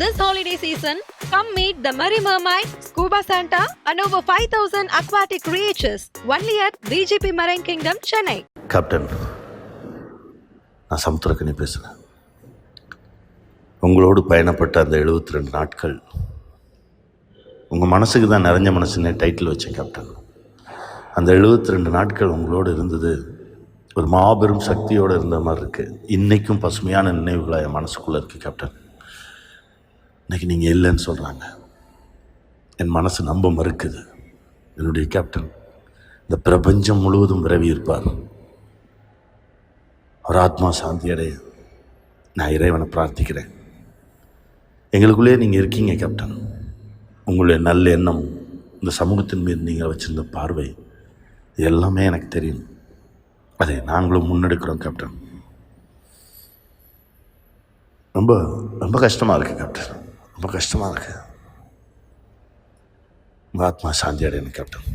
This holiday season, come meet the Merry Mermaid, Scuba Santa, and over 5,000 aquatic creatures only at BGP Marine Kingdom, Chennai. Captain நான் சமுத்திரக்கனி பேசுகிறேன் உங்களோடு பயணப்பட்ட அந்த 72 ரெண்டு நாட்கள் உங்கள் மனசுக்கு தான் நிறைஞ்ச மனசுன்னு டைட்டில் வச்சேன் கேப்டன் அந்த 72 ரெண்டு நாட்கள் உங்களோடு இருந்தது ஒரு மாபெரும் சக்தியோடு இருந்த மாதிரி இருக்குது இன்றைக்கும் பசுமையான நினைவுகளாக என் மனசுக்குள்ளே இருக்குது கேப்டன் இன்னைக்கு நீங்கள் இல்லைன்னு சொல்கிறாங்க என் மனசு நம்ப மறுக்குது. என்னுடைய கேப்டன் இந்த பிரபஞ்சம் முழுவதும் விரவி இருப்பார் அவர் ஆத்மா சாந்தி அடைய நான் இறைவனை பிரார்த்திக்கிறேன். எங்களுக்குள்ளே நீங்கள் இருக்கீங்க கேப்டன். உங்களுடைய நல்ல எண்ணம் இந்த சமூகத்தின் மீது நீங்கள் வச்சுருந்த பார்வை இது எல்லாமே எனக்கு தெரியும். அதை நாங்களும் முன்னெடுக்கிறோம் கேப்டன். ரொம்ப ரொம்ப கஷ்டமாக இருக்குது கேப்டன். ரொம்ப கஷ்டமாக இருக்குது உங்கள் ஆத்மா சாந்தி அடையணும் கேப்டன்